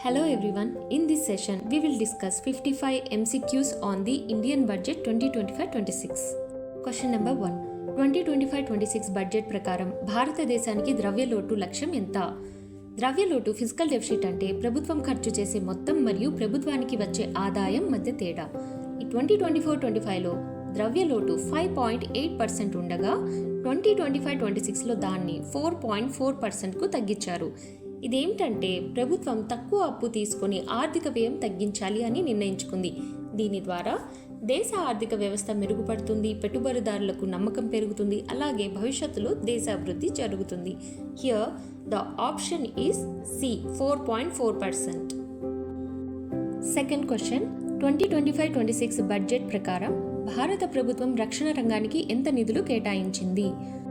Hello everyone. In this session, we will discuss 55 MCQs on the Indian budget 2025-26. Question number 1. 2025-26 budget ప్రకారం భారతదేశానికి ద్రవ్యలోటు లక్ష్యం ఎంత ద్రవ్యలోటు physical deficit అంటే ప్రభుత్వం ఖర్చు చేసే మొత్తం మరియు ప్రభుత్వానికి వచ్చే ఆదాయం మధ్య తేడా ఈ ట్వంటీ ట్వంటీ ఫోర్ ట్వంటీ ఫైవ్లో ద్రవ్యలోటు ఫైవ్ పాయింట్ ఎయిట్ పర్సెంట్ ఉండగా ట్వంటీ ట్వంటీ ఫైవ్ ట్వంటీ సిక్స్లో దాన్ని ఫోర్ పాయింట్ ఫోర్ పర్సెంట్కు తగ్గించారు ఇదేమిటంటే ప్రభుత్వం తక్కువ అప్పు తీసుకొని ఆర్థిక వ్యయం తగ్గించాలి అని నిర్ణయించుకుంది. దీని ద్వారా దేశ ఆర్థిక వ్యవస్థ మెరుగుపడుతుంది పెట్టుబడిదారులకు నమ్మకం పెరుగుతుంది అలాగే భవిష్యత్తులో దేశ అభివృద్ధి జరుగుతుంది. Here the option is C four point four percent second question twenty twenty five twenty six budget ప్రకారం భారత ప్రభుత్వం రక్షణ రంగానికి ఎంత నిధులు కేటాయించింది?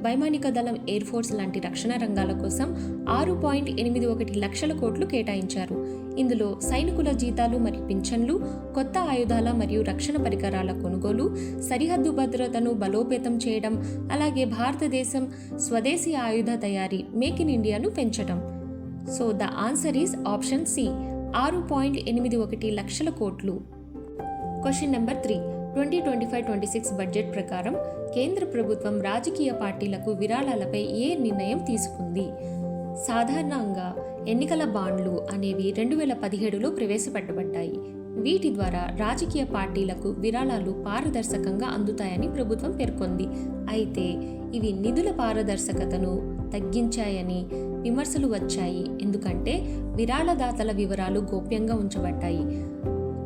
వైమానిక దళం ఎయిర్ ఫోర్స్ లాంటి రక్షణ రంగాల కోసం ఆరు పాయింట్ ఎనిమిది ఒకటి లక్షల కోట్లు కేటాయించారు. ఇందులో సైనికుల జీతాలు మరియు పింఛన్లు కొత్త ఆయుధాల మరియు రక్షణ పరికరాల కొనుగోలు సరిహద్దు భద్రతను బలోపేతం చేయడం అలాగే భారతదేశం స్వదేశీ ఆయుధ తయారీ మేక్ ఇన్ ఇండియాను పెంచడం. So the answer is option C ఆరు పాయింట్ ఎనిమిది ఒకటి లక్షల కోట్లు. Question number three twenty twenty five twenty six budget ప్రకారం కేంద్ర ప్రభుత్వం రాజకీయ పార్టీలకు విరాళాలపై ఏ నిర్ణయం తీసుకుంది? సాధారణంగా ఎన్నికల బాండ్లు అనేవి రెండు వేల పదిహేడులో ప్రవేశపెట్టబడ్డాయి. వీటి ద్వారా రాజకీయ పార్టీలకు విరాళాలు పారదర్శకంగా అందుతాయని ప్రభుత్వం పేర్కొంది. అయితే ఇవి నిధుల పారదర్శకతను తగ్గించాయని విమర్శలు వచ్చాయి. ఎందుకంటే విరాళదాతల వివరాలు గోప్యంగా ఉంచబడ్డాయి.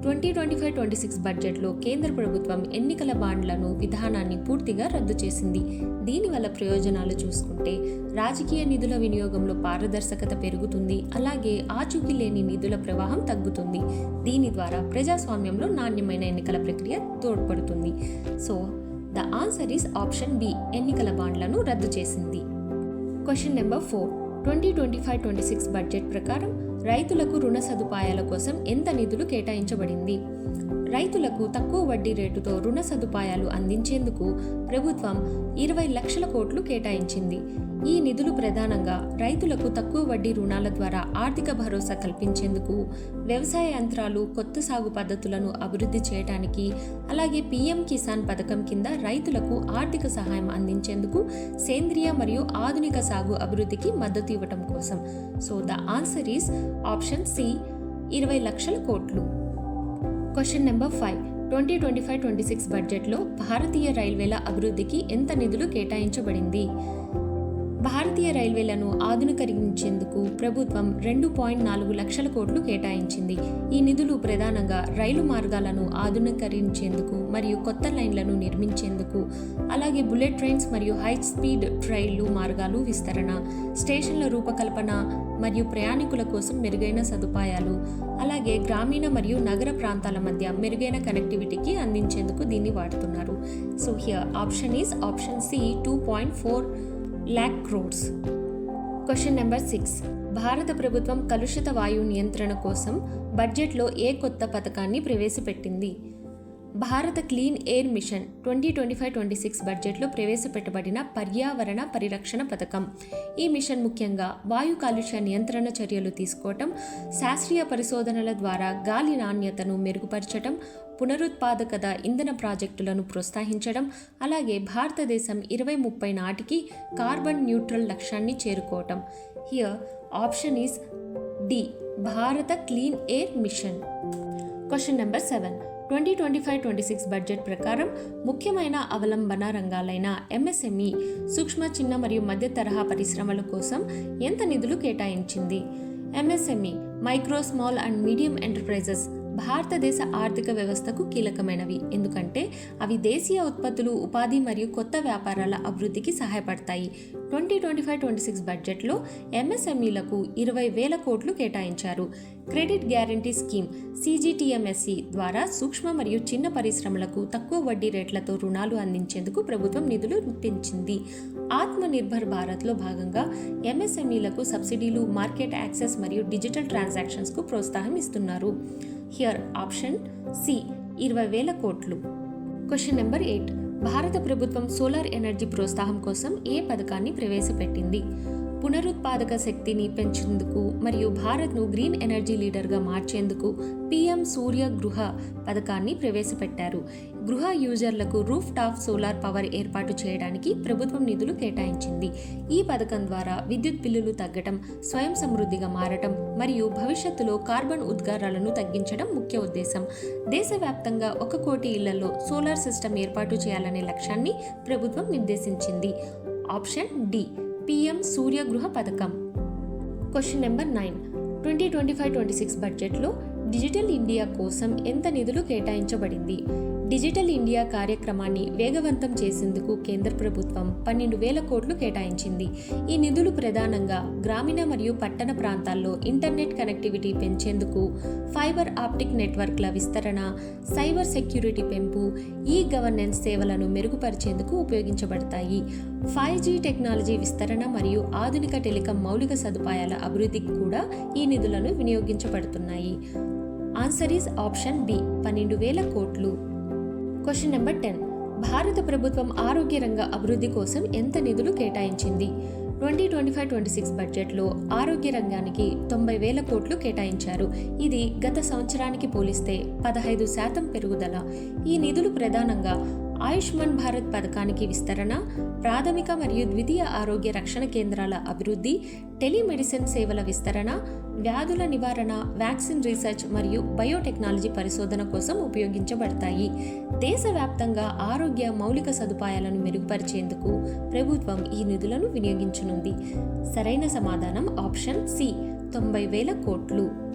Twenty twenty five twenty six బడ్జెట్లో కేంద్ర ప్రభుత్వం ఎన్నికల బాండ్లను విధానాన్ని పూర్తిగా రద్దు చేసింది. దీనివల్ల ప్రయోజనాలు చూసుకుంటే రాజకీయ నిధుల వినియోగంలో పారదర్శకత పెరుగుతుంది. అలాగే ఆచూకీ లేని నిధుల ప్రవాహం తగ్గుతుంది. దీని ద్వారా ప్రజాస్వామ్యంలో నాణ్యమైన ఎన్నికల ప్రక్రియ తోడ్పడుతుంది. So the answer is option B ఎన్నికల బాండ్లను రద్దు చేసింది. Question number four. Twenty twenty five twenty six budget ప్రకారం రైతులకు రుణ సదుపాయాల కోసం ఎంత నిధులు కేటాయించబడింది? రైతులకు తక్కువ వడ్డీ రేటుతో రుణ సదుపాయాలు అందించేందుకు ప్రభుత్వం ఇరవై లక్షల కోట్లు కేటాయించింది. ఈ నిధులు ప్రధానంగా రైతులకు తక్కువ వడ్డీ రుణాల ద్వారా ఆర్థిక భరోసా కల్పించేందుకు వ్యవసాయ యంత్రాలు కొత్త సాగు పద్ధతులను అభివృద్ధి చేయడానికి అలాగే పీఎం కిసాన్ పథకం కింద రైతులకు ఆర్థిక సహాయం అందించేందుకు సేంద్రియ మరియు ఆధునిక సాగు అభివృద్ధికి మద్దతు ఇవ్వటం కోసం. So the answer is option C ఇరవై లక్షల కోట్లు. Question number five twenty twenty five twenty six బడ్జెట్లో భారతీయ రైల్వేల అభివృద్ధికి ఎంత నిధులు కేటాయించబడింది? భారతీయ రైల్వేలను ఆధునీకరించేందుకు ప్రభుత్వం రెండు పాయింట్ నాలుగు లక్షల కోట్లు కేటాయించింది. ఈ నిధులు ప్రధానంగా రైలు మార్గాలను ఆధునీకరించేందుకు మరియు కొత్త లైన్లను నిర్మించేందుకు అలాగే బుల్లెట్ ట్రైన్స్ మరియు హై స్పీడ్ రైళ్ళు మార్గాలు విస్తరణ స్టేషన్ల రూపకల్పన మరియు ప్రయాణికుల కోసం మెరుగైన సదుపాయాలు అలాగే గ్రామీణ మరియు నగర ప్రాంతాల మధ్య మెరుగైన కనెక్టివిటీకి అందించేందుకు దీన్ని వాడుతున్నారు. So here option is option C two point four lakh crores. Question number six భారత ప్రభుత్వం కలుషిత వాయు నియంత్రణ కోసం బడ్జెట్లో ఏ కొత్త పథకాన్ని ప్రవేశపెట్టింది? భారత clean air mission twenty twenty five twenty six బడ్జెట్లో ప్రవేశపెట్టబడిన పర్యావరణ పరిరక్షణ పథకం. ఈ మిషన్ ముఖ్యంగా వాయు కాలుష్య నియంత్రణ చర్యలు తీసుకోవటం శాస్త్రీయ పరిశోధనల ద్వారా గాలి నాణ్యతను మెరుగుపరచడం పునరుత్పాదకత ఇంధన ప్రాజెక్టులను ప్రోత్సహించడం అలాగే భారతదేశం ఇరవై ముప్పై నాటికి కార్బన్ న్యూట్రల్ లక్ష్యాన్ని చేరుకోవటం. హియర్ ఆప్షన్ ఈస్ డి భారత clean air mission. Question number seven. Twenty twenty five twenty six budget ప్రకారం ముఖ్యమైన అవలంబన రంగాలైన ఎంఎస్ఎంఈ సూక్ష్మ చిన్న మరియు మధ్య తరహా పరిశ్రమల కోసం ఎంత నిధులు కేటాయించింది? MSME micro small and medium enterprises భారతదేశ ఆర్థిక వ్యవస్థకు కీలకమైనవి. ఎందుకంటే అవి దేశీయ ఉత్పత్తులు ఉపాధి మరియు కొత్త వ్యాపారాల అభివృద్ధికి సహాయపడతాయి. Twenty twenty five twenty six బడ్జెట్లో ఎంఎస్ఎంఈలకు ఇరవై వేల కోట్లు కేటాయించారు. క్రెడిట్ గ్యారంటీ స్కీమ్ సీజీటీఎంఎస్సి ద్వారా సూక్ష్మ మరియు చిన్న పరిశ్రమలకు తక్కువ వడ్డీ రేట్లతో రుణాలు అందించేందుకు ప్రభుత్వం నిధులు పెంచింది ఆత్మ నిర్భర్ భారత్లో భాగంగా ఎంఎస్ఎంఈలకు సబ్సిడీలు మార్కెట్ యాక్సెస్ మరియు డిజిటల్ ట్రాన్సాక్షన్స్కు ప్రోత్సాహం ఇస్తున్నారు. హియర్ ఆప్షన్ సి ఇరవై వేల కోట్లు. Question number eight. భారత ప్రభుత్వం సోలార్ ఎనర్జీ ప్రోత్సాహం కోసం ఏ పథకాన్ని ప్రవేశపెట్టింది? పునరుత్పాదక శక్తిని పెంచేందుకు మరియు భారత్ను గ్రీన్ ఎనర్జీ లీడర్గా మార్చేందుకు పీఎం సూర్య గృహ పథకాన్ని ప్రవేశపెట్టారు. గృహ యూజర్లకు రూఫ్ టాప్ సోలార్ పవర్ ఏర్పాటు చేయడానికి ప్రభుత్వం నిధులు కేటాయించింది. ఈ పథకం ద్వారా విద్యుత్ బిల్లులు తగ్గటం స్వయం సమృద్ధిగా మారటం మరియు భవిష్యత్తులో కార్బన్ ఉద్గారాలను తగ్గించడం ముఖ్య ఉద్దేశం. దేశవ్యాప్తంగా ఒక కోటి ఇళ్ళలో సోలార్ సిస్టమ్ ఏర్పాటు చేయాలనే లక్ష్యాన్ని ప్రభుత్వం నిర్దేశించింది. ఆప్షన్ డి పిఎం సూర్య గృహ పథకం. Question number nine twenty twenty five twenty six బడ్జెట్లో డిజిటల్ ఇండియా కోసం ఎంత నిధులు కేటాయించబడింది? డిజిటల్ ఇండియా కార్యక్రమాన్ని వేగవంతం చేసేందుకు కేంద్ర ప్రభుత్వం పన్నెండు వేల కోట్లు కేటాయించింది. ఈ నిధులు ప్రధానంగా గ్రామీణ మరియు పట్టణ ప్రాంతాల్లో ఇంటర్నెట్ కనెక్టివిటీ పెంచేందుకు ఫైబర్ ఆప్టిక్ నెట్వర్క్ల విస్తరణ సైబర్ సెక్యూరిటీ పెంపు ఈ గవర్నెన్స్ సేవలను మెరుగుపరిచేందుకు ఉపయోగించబడతాయి. ఫైవ్ జీ టెక్నాలజీ విస్తరణ మరియు ఆధునిక టెలికం మౌలిక సదుపాయాల అభివృద్ధికి కూడా ఈ నిధులను వినియోగించబడుతున్నాయి. Answer is option B. పన్నెండు వేల కోట్లు. క్వశ్చన్ నెంబర్ టెన్ భారత ప్రభుత్వం ఆరోగ్య రంగ అభివృద్ధి కోసం ఎంత నిధులు కేటాయించింది? Twenty twenty five twenty six బడ్జెట్లో ఆరోగ్య రంగానికి తొంభై వేల కోట్లు కేటాయించారు. ఇది గత సంవత్సరానికి పోలిస్తే పదహైదు శాతం పెరుగుదల. ఈ నిధులు ప్రధానంగా ఆయుష్మాన్ భారత్ పథకానికి విస్తరణ ప్రాథమిక మరియు ద్వితీయ ఆరోగ్య రక్షణ కేంద్రాల అభివృద్ధి టెలిమెడిసిన్ సేవల విస్తరణ వ్యాధుల నివారణ వ్యాక్సిన్ రీసెర్చ్ మరియు బయోటెక్నాలజీ పరిశోధన కోసం ఉపయోగించబడతాయి. దేశవ్యాప్తంగా ఆరోగ్య మౌలిక సదుపాయాలను మెరుగుపరిచేందుకు ప్రభుత్వం ఈ నిధులను వినియోగించనుంది. సరైన సమాధానం ఆప్షన్ సి తొంభై వేల కోట్లు.